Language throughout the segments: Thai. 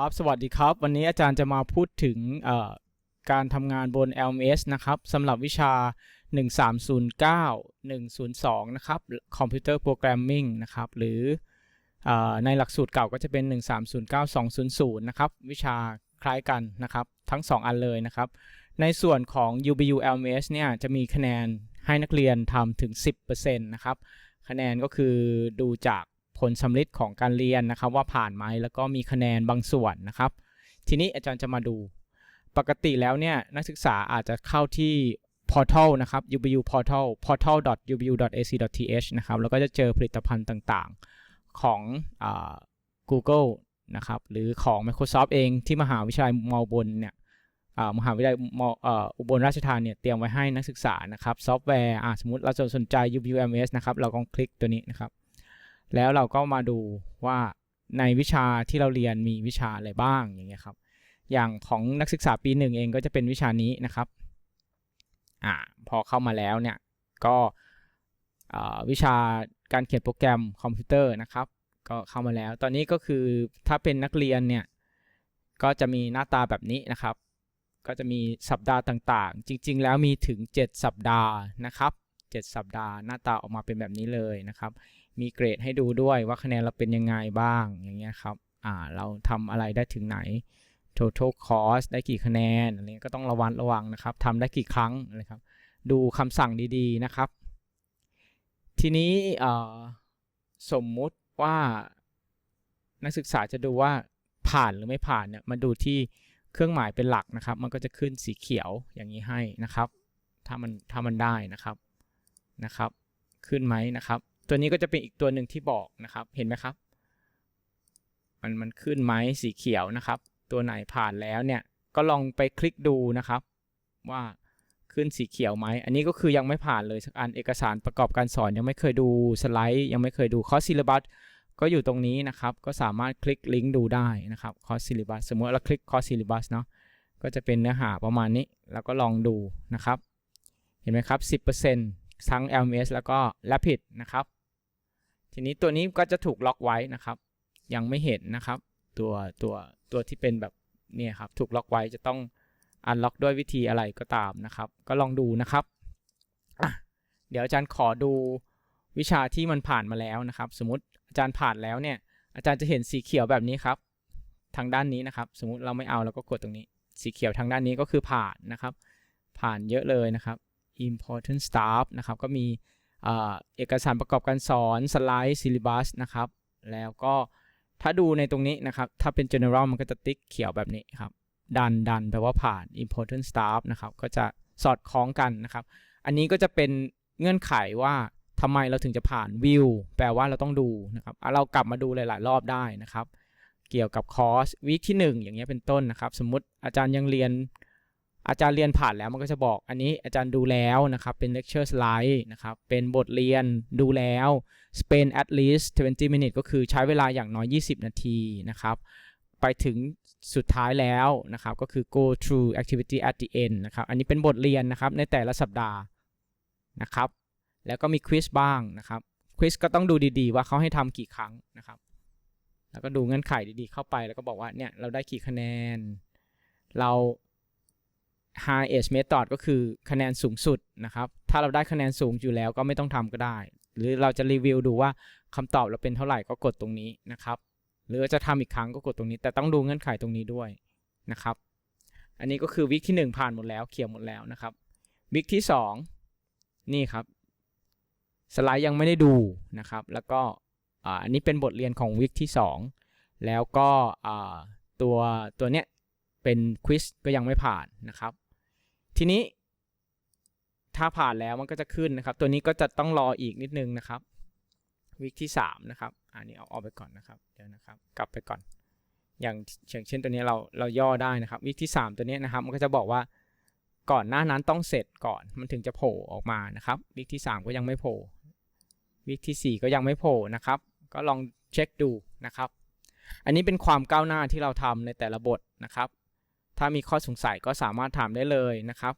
ครับ สวัสดีครับ วันนี้อาจารย์จะมาพูดถึงการทำงานบน LMS นะครับสำหรับวิชา 1309 102 นะครับ Computer Programming นะครับ หรือเออในหลักสูตรเก่าก็จะเป็น 1309 200 นะครับ วิชาคล้ายกันนะครับ ทั้ง 2 อันเลยนะครับ ในส่วนของ UBU LMS เนี่ย จะมีคะแนนให้นักเรียนทำถึง 10%นะครับ คะแนนก็คือดูจาก ผลสำลิดของการเรียนนะครับ ว่าผ่านไหมแล้วก็มีคะแนนบางส่วนนะครับ ทีนี้อาจารย์จะมาดู ปกติแล้วเนี่ยนักศึกษาอาจจะเข้าที่ portal นะครับ ubu portal portal.ubu.ac.th นะครับแล้วก็จะเจอผลิตภัณฑ์ต่างๆของอ Google นะครับหรือของ Microsoft เองที่มหาวิทยาลัยมอบนเนี่ยมหาวิทยาลัยอุบลราชธานีเนี่ยเตรียมไว้ให้นักศึกษานะครับซอฟต์แวร์สมมติเราสนใจ UBUMS นะครับ เราก็คลิกตัวนี้นะครับ แล้วเราก็มาดูว่าในวิชาที่เราเรียนมีวิชาอะไรบ้างอย่างเงี้ยครับ อย่างของนักศึกษาปีหนึ่งเองก็จะเป็นวิชานี้นะครับอ่าพอเข้ามาแล้วเนี่ยก็วิชาการเขียนโปรแกรมคอมพิวเตอร์นะครับ ก็เข้ามาแล้ว ตอนนี้ก็คือถ้าเป็นนักเรียนเนี่ยก็จะมีหน้าตาแบบนี้นะครับ ก็จะมีสัปดาห์ต่างๆ จริง ๆ แล้วมีถึง 7 สัปดาห์นะครับ 7 สัปดาห์ หน้าตาออกมาเป็นแบบนี้เลยนะครับ มีเกรดให้ดูด้วยว่าคะแนนเราเป็นยังไงบ้างอย่างเงี้ยครับอ่าเราทำอะไรได้ถึงไหน total cost ได้กี่คะแนนอะไรเงี้ยก็ต้องระวังระวังนะครับทำได้กี่ครั้งนะครับ ดูคำสั่งดีๆนะครับ ทีนี้สมมุติว่านักศึกษาจะดูว่าผ่านหรือไม่ผ่านเนี่ยมาดูที่เครื่องหมายเป็นหลักนะครับ มันก็จะขึ้นสีเขียวอย่างนี้ให้นะครับ ถ้ามันถ้ามันได้นะครับ นะครับ ขึ้นไหมนะครับ ตัวนี้ก็จะเป็นอีกตัวหนึ่งที่บอกนะครับ เห็นไหมครับ มันมันขึ้นไหมสีเขียวนะครับ ตัวไหนผ่านแล้วเนี่ย ก็ลองไปคลิกดูนะครับ ว่าขึ้นสีเขียวไหม อันนี้ก็คือยังไม่ผ่านเลยสักอันเอกสารประกอบการสอนยังไม่เคยดูสไลด์ ยังไม่เคยดูคอร์สซิลบัสก็อยู่ตรงนี้นะครับ ก็สามารถคลิกลิงก์ดูได้นะครับคอร์สซิลบัสสมมติเราคลิกคอร์สซิลบัสเนาะก็จะเป็นเนื้อหาประมาณนี้ แล้วก็ลองดูนะครับ เห็นไหมครับ 10% ทั้ง LMS แล้วก็ Rapid นะครับ ทีนี้ตัวนี้ก็จะถูกล็อกไว้นะครับ ยังไม่เห็นนะครับ ตัวตัวตัวที่เป็นแบบเนี่ยครับ ถูกล็อกไว้จะต้องอันล็อกด้วยวิธีอะไรก็ตามนะครับ ก็ลองดูนะครับ เดี๋ยวอาจารย์ขอดูวิชาที่มันผ่านมาแล้วนะครับ สมมติอาจารย์ผ่านแล้วเนี่ย อาจารย์จะเห็นสีเขียวแบบนี้ครับ ทางด้านนี้นะครับ สมมติเราไม่เอาเราก็กดตรงนี้ สีเขียวทางด้านนี้ก็คือผ่านนะครับ ผ่านเยอะเลยนะครับ important staff นะครับ ก็มีเอกสารประกอบการสอนสไลด์ syllabus นะครับ แล้วก็ถ้าดูในตรงนี้นะครับ ถ้าเป็น general มันก็จะติ๊กเขียวแบบนี้ครับดันดันแปลว่าผ่าน important staff นะครับ ก็จะสอดคล้องกันนะครับ อันนี้ก็จะเป็นเงื่อนไขว่าทำไมเราถึงจะผ่าน view แปลว่าเราต้องดูนะครับเรากลับมาดูหลาย ๆ รอบได้นะครับ เกี่ยวกับคอร์สวีคที่ 1 อย่างเงี้ยเป็นต้นนะครับ สมมติอาจารย์ยังเรียน อาจารย์เรียนผ่านแล้วมันก็จะบอกอันนี้อาจารย์ดูแล้วนะครับ เป็น lecture slide นะครับ เป็นบทเรียนดูแล้ว spend at least 20 minutes ก็คือใช้เวลาอย่างน้อย 20 นาทีนะครับ ไปถึงสุดท้ายแล้วนะครับ ก็คือ go through activity at the end นะครับ อันนี้เป็นบทเรียนนะครับในแต่ละสัปดาห์นะครับ แล้วก็มีควิสบ้างนะครับควิสก็ต้องดูดีๆ ว่าเขาให้ทำกี่ครั้งนะครับ แล้วก็ดูเงื่อนไขดีๆ เข้าไปแล้วก็บอกว่าเนี่ยเราได้กี่คะแนน เรา highest method ก็คือคะแนนสูงสุดนะครับ ถ้าเราได้คะแนนสูงอยู่แล้วก็ไม่ต้องทำก็ได้ หรือเราจะรีวิวดูว่าคำตอบเราเป็นเท่าไหร่ก็กดตรงนี้นะครับ หรือจะทำอีกครั้งก็กดตรงนี้ แต่ต้องดูเงื่อนไขตรงนี้ด้วยนะครับ อันนี้ก็คือวิกที่ 1 ผ่านหมดแล้วเขียวหมดแล้วนะครับ วิกที่ 2 นี่ครับ สไลด์ยังไม่ได้ดูนะครับ แล้วก็อันนี้เป็นบทเรียนของวิกที่ 2 แล้วก็ตัวตัวเนี้ยเป็นควิสก็ยังไม่ผ่านนะครับ ทีนี้ ถ้าผ่านแล้วมันก็จะขึ้นนะครับ ตัวนี้ก็จะต้องรออีกนิดนึงนะครับวิกที่3นะครับ อันนี้เอาออกไปก่อนนะครับ เดี๋ยวนะครับ กลับไปก่อน อย่างอย่างเช่นตัวนี้เราเราย่อได้นะครับ วิกที่ 3 ตัวนี้นะครับ มันก็จะบอกว่าก่อนหน้านั้นต้องเสร็จก่อน มันถึงจะโผล่ออกมานะครับ วิกที่ 3 ก็ยังไม่โผล่ วิกที่ 4 ก็ยังไม่โผล่นะครับ ก็ลองเช็คดูนะครับ อันนี้เป็นความก้าวหน้าที่เราทำในแต่ละบทนะครับ ถ้ามีข้อสงสัยก็สามารถถามได้เลยนะครับ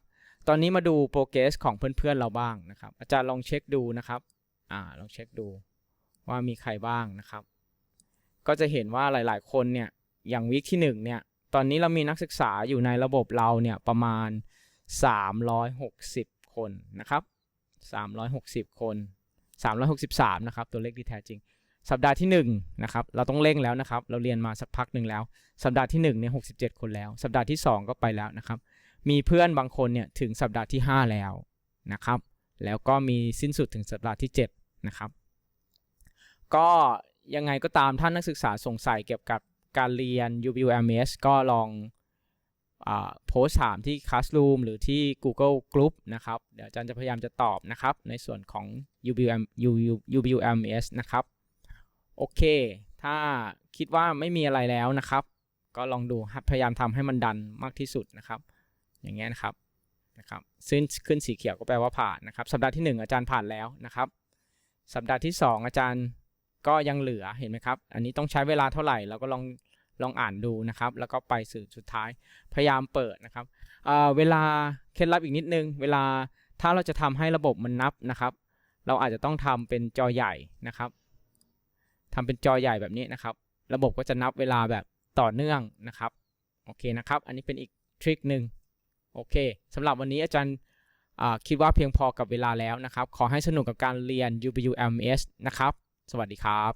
ตอนนี้มาดูโปรเกรสของเพื่อนๆเราบ้างนะครับ อาจารย์ลองเช็คดูนะครับ อ่า ลองเช็คดูว่ามีใครบ้างนะครับ ก็จะเห็นว่าหลายๆ คนเนี่ย อย่างวีคที่หนึ่งเนี่ย ตอนนี้เรามีนักศึกษาอยู่ในระบบเราเนี่ยประมาณ 360 คนนะครับ 360 คน 363 นะครับ ตัวเลขที่แท้จริง สัปดาห์ที่1นะครับเราต้องเร่งแล้วนะครับ เราเรียนมาสักพักหนึ่งแล้ว สัปดาห์ที่1เนี่ย67คนแล้ว สัปดาห์ที่ 2 ก็ไปแล้วนะครับ มีเพื่อนบางคนเนี่ยถึงสัปดาห์ที่ 5 แล้วนะครับ แล้วก็มีสิ้นสุดถึงสัปดาห์ที่7นะครับ ก็ยังไงก็ตามท่านนักศึกษาสงสัยเกี่ยวกับการเรียน UBUMS ก็ลองอโพสถามที่ Classroom หรือที่ Google Group นะครับ เดี๋ยวอาจารย์จะพยายามจะตอบนะครับ ในส่วนของ UBUM UBUMS นะครับ โอเค ถ้าคิดว่าไม่มีอะไรแล้วนะครับ ก็ลองดูพยายามทำให้มันดันมากที่สุดนะครับ อย่างเงี้ยนะครับนะครับซึ่งขึ้นสีเขียวก็แปลว่าผ่านนะครับ สัปดาห์ที่ 1 อาจารย์ผ่านแล้วนะครับ สัปดาห์ที่ 2 อาจารย์ก็ยังเหลือเห็นไหมครับ อันนี้ต้องใช้เวลาเท่าไหร่เราก็ลองลองอ่านดูนะครับ แล้วก็ไปสื่อสุดท้ายพยายามเปิดนะครับอ่าเวลาเคล็ดลับอีกนิดนึง เวลาถ้าเราจะทำให้ระบบมันนับนะครับ เราอาจจะต้องทำเป็นจอใหญ่นะครับ ทำเป็นจอใหญ่แบบนี้นะครับ ระบบก็จะนับเวลาแบบต่อเนื่องนะครับ โอเคนะครับ อันนี้เป็นอีกทริคหนึ่งโอเคสำหรับวันนี้อาจารย์คิดว่าเพียงพอกับเวลาแล้วนะครับ ขอให้สนุกกับการเรียน UBUMS นะครับ สวัสดีครับ